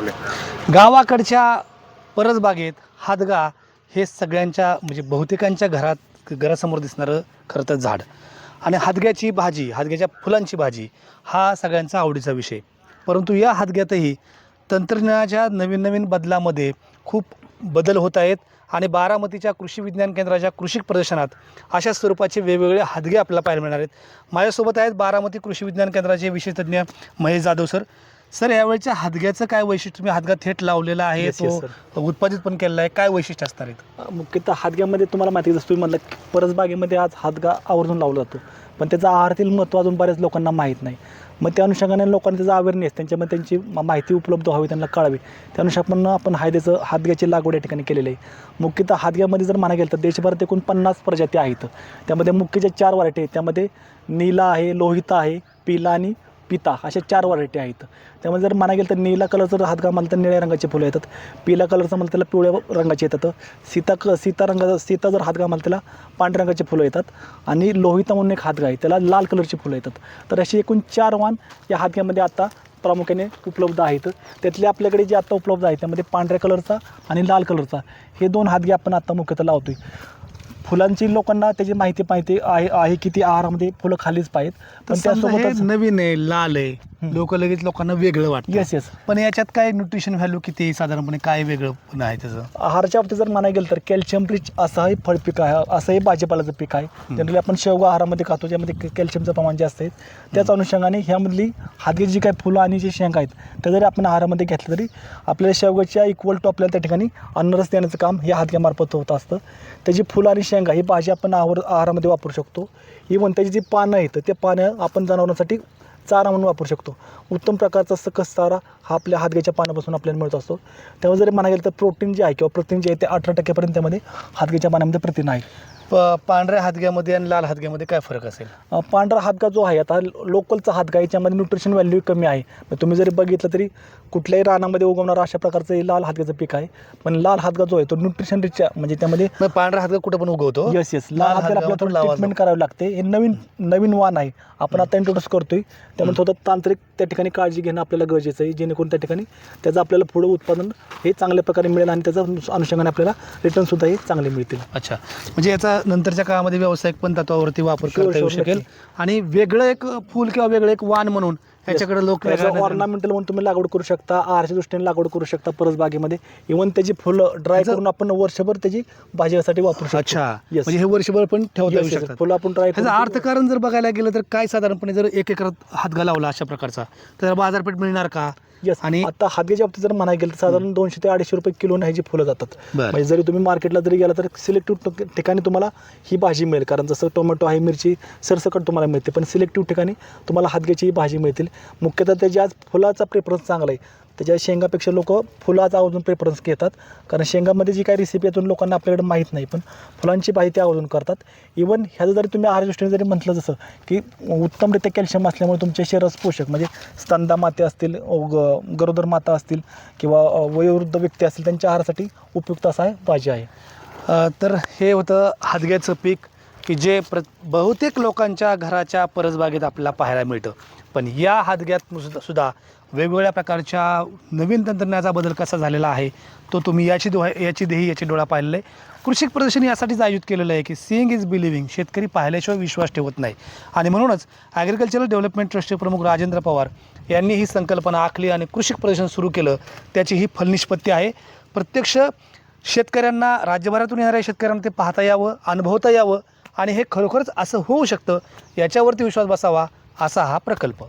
दाखवले. गावाकडच्या परसबागेत हादगा हे सगळ्यांच्या म्हणजे बहुतेकांच्या घरात घरासमोर दिसणारं खरं तर झाड. आणि हादग्याची भाजी हादग्याच्या फुलांची भाजी हा सगळ्यांचा आवडीचा विषय. परंतु या हादग्यातही तंत्रज्ञानाच्या नवीन नवीन बदलामध्ये खूप बदल होत आहेत आणि बारामतीच्या कृषी विज्ञान केंद्राच्या कृषी प्रदर्शनात अशा स्वरूपाचे वेगवेगळे हादगे आपल्याला पाहायला मिळणार आहेत. माझ्यासोबत आहेत बारामती कृषी विज्ञान केंद्राचे विशेषतज्ञ महेश जाधव सर. सर यावेळच्या हादग्याचं काय वैशिष्ट्य? तुम्ही हादगा थेट लावलेला आहे Yes, yes, तो उत्पादित पण केलेला आहे. काय वैशिष्ट्य असणार आहेत? मुख्यतः हादग्यामध्ये तुम्हाला माहिती आहे, जसं तुम्ही म्हणलं की परसबागेमध्ये आज हादगा आवर्जून लावला जातो. पण त्याचा आहारातील महत्त्व अजून बऱ्याच लोकांना माहीत नाही. मग त्या अनुषंगाने लोकांना त्याचा अवेअरनेस त्यांच्यामध्ये त्यांची मा- माहिती उपलब्ध व्हावी त्यांना कळावी. त्या अनुषंगानं आपण हायद्याचं हादग्याची लागवड या ठिकाणी केलेली आहे. मुख्यतः हादग्यामध्ये जर म्हणा गेलं तर देशभरात एकूण पन्नास प्रजाती आहेत. त्यामध्ये मुख्य ज्या चार व्हरायटी आहेत त्यामध्ये नीला आहे लोहिता आहे पिला आणि पिता अशा चार व्हरायटी आहेत. त्यामध्ये जर म्हणा गेलं तर निळा कलरचं हातगा मला तर निळ्या रंगाचे फुलं येतात. पिला कलरचं मला त्याला पिवळ्या रंगाचे येतात. सीता क सीता रंगाचा सीता जर हातगा मला त्याला पांढऱ्या रंगाचे फुलं येतात. आणि लोहिता म्हणून एक हातगा आहे त्याला लाल कलरची फुलं येतात. तर अशी एकूण चार वाण या हातग्यामध्ये आता प्रामुख्याने उपलब्ध आहेत. त्यातले आपल्याकडे जे आत्ता उपलब्ध आहेत त्यामध्ये पांढऱ्या कलरचा आणि लाल कलरचा हे दोन हातगे आपण आत्ता मुख्यतः लावतो आहे फुलांची लोकांना त्याची माहिती माहिती आहे आहे की ती आहारामध्ये फुलं खालीच पाहिजेत. पण त्यासोबतच नवीन आहे लाल आहे. लोक लगेच लोकांना वेगळं वाटतं. येस येस पण याच्यात काय न्यूट्रिशन व्हॅल्यू किती साधारणपणे काय वेगळं पण आहे त्याचं? आहाराच्या बाबतीत जर म्हणायला गेलं तर कॅल्शियम रिच असंही फळपीक आहे असंही भाजीपाल्याचं पीक आहे. जनरली आपण शेवगा आहारामध्ये खातो ज्यामध्ये कॅल्शियमचं प्रमाण जास्त आहे. त्याच अनुषंगाने ह्यामधली हातगी जी काही फुलं आणि जे शेंगा आहेत त्या जरी आपण आहारामध्ये घेतलं तरी आपल्याला शेवगाच्या इक्वल टू आपल्याला त्या ठिकाणी अन्नरस देण्याचं काम हे हातग्यामार्फत होत असतं. त्याची फुलं आणि शेंगा ही भाजी आपण आहार आहारामध्ये वापरू शकतो. इवन त्याची जी पानं आहेत ते पानं आपण जनावरांसाठी चारा म्हणून वापरू शकतो. उत्तम प्रकारचा सकस चारा हा आपल्या हातग्याच्या पानापासून आपल्याला मिळत असतो. त्यामुळे जरी म्हणा गेलं तर प्रोटीन जे आहे किंवा प्रोटीन जे आहे ते अठरा टक्क्यापर्यंत त्यामध्ये हातग्याच्या पाण्यामध्ये प्रथिन आहे. प पांढऱ्या हादग्यामध्ये आणि लाल हादग्यामध्ये काय फरक असेल? अ, पांढरा हातगा जो आहे आता लोकलचा हातगा याच्यामध्ये न्यूट्रिशन व्हॅल्यू कमी आहे. मग तुम्ही जरी बघितलं तरी कुठल्याही रानामध्ये उगवणारा अशा प्रकारचं हे लाल हातग्याचं पीक आहे. पण लाल हातगा जो आहे तो न्यूट्रिशन रिच्या म्हणजे त्यामध्ये मग पांढरा हादगा कुठं पण उगवतो? येस येस लाल हातगा आपल्याला आपण थोडं ट्रीटमेंट करावी लागते. हे नवीन नवीन वाण आहे. आपण आता इंट्रोड्यूस करतोय. त्यामुळे थोडं तांत्रिक त्या ठिकाणी काळजी घेणं आपल्याला गरजेचं आहे. जेणेकरून त्या ठिकाणी त्याचं आपल्याला पुढं उत्पादन हे चांगल्या प्रकारे मिळेल आणि त्याच्या अनुषंगाने आपल्याला रिटर्नसुद्धा हे चांगले मिळतील. अच्छा. म्हणजे याचा नंतरच्या काळामध्ये व्यावसायिक पण तत्वावरती वापर करता येऊ शकेल. आणि वेगळं एक फूल किंवा वेगळं एक वाण म्हणून याच्याकडे लोक ऑर्नामेंटल म्हणून तुम्ही लागवड करू शकता आहारच्या दृष्टीने लागवड करू शकता परसबागेमध्ये इव्हन त्याची फुलं ड्राय त्याचं- करून आपण वर्षभर त्याची भाजीसाठी वापरू शकतो. अच्छा. म्हणजे हे वर्षभर पण ठेवता येऊ शकतात. फुलं आपण ड्राय ह्याचं अर्थकारण जर बघायला गेलं तर काय साधारणपणे जर एक एकरात हातगा लावला अशा प्रकारचा? तर बाजारपेठ मिळणार का? येस आणि- आता हातग्याच्या बाबतीत जर म्हणायला गेलं तर साधारण दोनशे ते अडीचशे रुपये किलो ह्याची फुलं जातात. म्हणजे जरी तुम्ही मार्केटला जरी गेला तर सिलेक्टिव्ह ठिकाणी तुम्हाला ही भाजी मिळेल. कारण जसं टोमॅटो आहे मिरची सरसकट तुम्हाला मिळते. पण सिलेक्टिव्ह ठिकाणी तुम्हाला हातग्याची ही भाजी मिळतील. मुख्यतः त्याची आज फुलाचा प्रेफरन्स चांगला आहे. त्याच्या शेंगापेक्षा लोक फुलाचा आवर्जून प्रेफरन्स घेतात. कारण शेंगामध्ये जी काही रेसिपी यातून लोकांना आपल्याकडे माहीत नाही. पण फुलांची भाजी ते आवर्जून करतात. इवन ह्याचं जरी तुम्ही आहार दृष्टीने जरी म्हटलं जसं की उत्तमरित्या कॅल्शियम असल्यामुळे तुमच्या शरीरास पोषक म्हणजे स्तंदा माते असतील ग- गरोदर माता असतील किंवा वयोवृद्ध व्यक्ती असतील त्यांच्या आहारासाठी उपयुक्त असा भाजी आहे. तर हे होतं हादग्याचं पीक की जे प्र बहुतेक लोकांच्या घराच्या परसबागेत आपल्याला पाहायला मिळतं. पण या हादग्यात सुद्धा सुद्धा वेगवेगळ्या प्रकारच्या नवीन तंत्रज्ञानाचा बदल कसा झालेला आहे तो तुम्ही याची डोळा याची देही याची डोळा पाहिलेलं. आहे कृषी प्रदर्शन यासाठीच आयोजित केलेलं आहे की सिईंग इज बिलिव्हिंग शेतकरी पाहिल्याशिवाय विश्वास ठेवत नाही. आणि म्हणूनच ॲग्रिकल्चरल डेव्हलपमेंट ट्रस्टचे प्रमुख राजेंद्र पवार यांनी ही संकल्पना आखली आणि कृषी प्रदर्शन सुरू केलं. त्याची ही फलनिष्पत्ती आहे. प्रत्यक्ष शेतकऱ्यांना राज्यभरातून येणाऱ्या शेतकऱ्यांना ते पाहता यावं अनुभवता यावं आणि हे खरोखरच असं होऊ शकतं याच्यावरती विश्वास बसावा असा हा प्रकल्प.